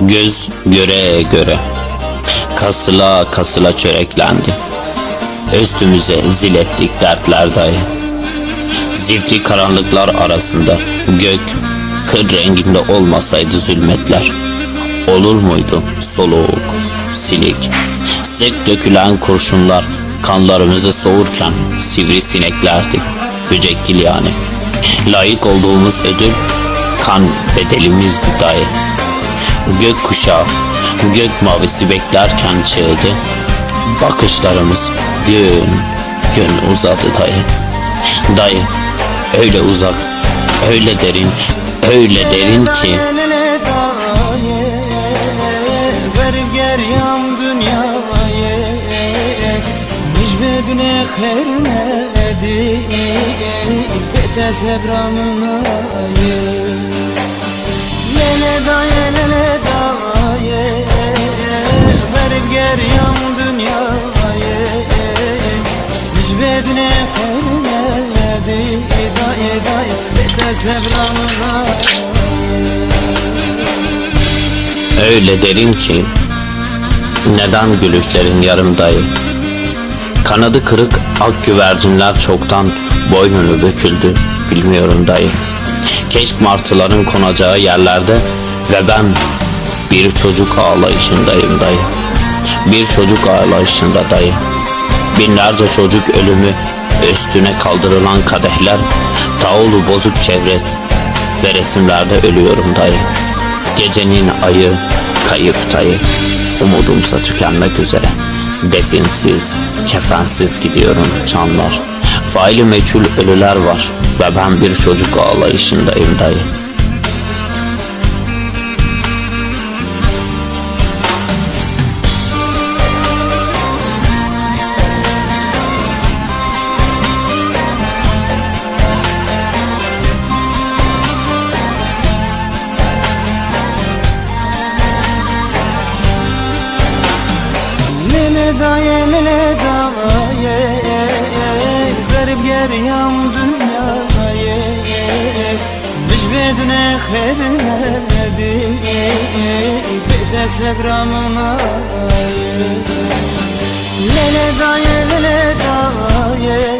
Göz göre göre Kasıla kasıla çöreklendi. Üstümüze zil ettik dertler dayı Zifri karanlıklar arasında Gök kır renginde olmasaydı zulmetler. Olur muydu soluk, silik? Sek dökülen kurşunlar Kanlarımızı soğurken Sivrisineklerdi Böcekgil yani. Layık olduğumuz ödül Kan bedelimizdi dayı Gök kuşağı, gök mavisi beklerken çığdı. Bakışlarımız gün, gün uzadı dayı. Dayı, öyle uzak, öyle derin, öyle derin ki Lele daye Verip geryam öyle derin ki neden gülüşlerin yarım dayı? Kanadı kırık ak güvercinler çoktan boynunu büküldü. Bilmiyorum dayı. Keşk martıların konacağı yerlerde ve ben bir çocuk ağlayışındayım dayı. Bir çocuk ağlayışında dayı. Binlerce çocuk ölümü üstüne kaldırılan kadehler, tavulu bozuk çevre ve resimlerde ölüyorum dayı. Gecenin ayı kayıp dayı. Umudumsa tükenmek üzere. Definsiz, kefensiz gidiyorum çanlar. Faili meçhul ölüler var ve ben bir çocuk ağlayışındayım dayı. Lele daye lele Geryam dünyaya Mecbedine khairledi Bede sevramına Lele daye lele daye